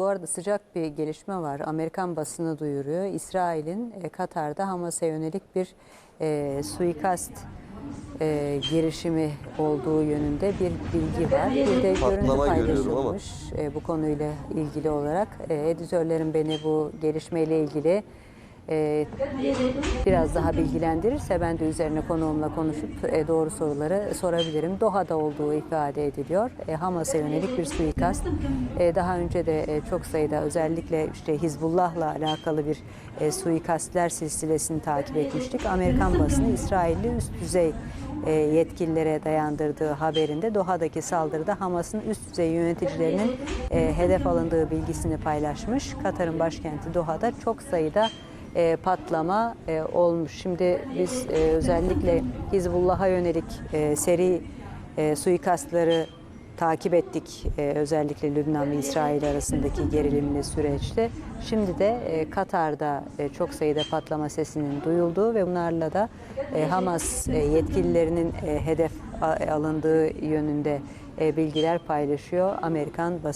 Bu arada sıcak bir gelişme var. Amerikan basını duyuruyor. İsrail'in e, Katar'da Hamas'a yönelik bir e, suikast e, girişimi olduğu yönünde bir bilgi var. Bir de görüntü Patlama görüyorum ama. paylaşılmış e, bu konuyla ilgili olarak. E, editörlerim beni bu gelişmeyle ilgili e, biraz daha bilgilendirirse ben de üzerine konuğumla konuşup e, doğru soruları sorabilirim. Doha'da olduğu ifade ediliyor. E, Hamas'a yönelik bir suikast. E, daha önce de çok sayıda özellikle işte Hizbullah'la alakalı bir suikastler silsilesini takip etmiştik. Amerikan basını İsrailli üst düzey yetkililere dayandırdığı haberinde Doha'daki saldırıda Hamas'ın üst düzey yöneticilerinin hedef alındığı bilgisini paylaşmış. Katar'ın başkenti Doha'da çok sayıda e, patlama e, olmuş. Şimdi biz e, özellikle Hizbullah'a yönelik e, seri e, suikastları takip ettik. E, özellikle Lübnan ve İsrail arasındaki gerilimli süreçte. Şimdi de e, Katar'da e, çok sayıda patlama sesinin duyulduğu ve bunlarla da e, Hamas e, yetkililerinin e, hedef alındığı yönünde e, bilgiler paylaşıyor Amerikan basını.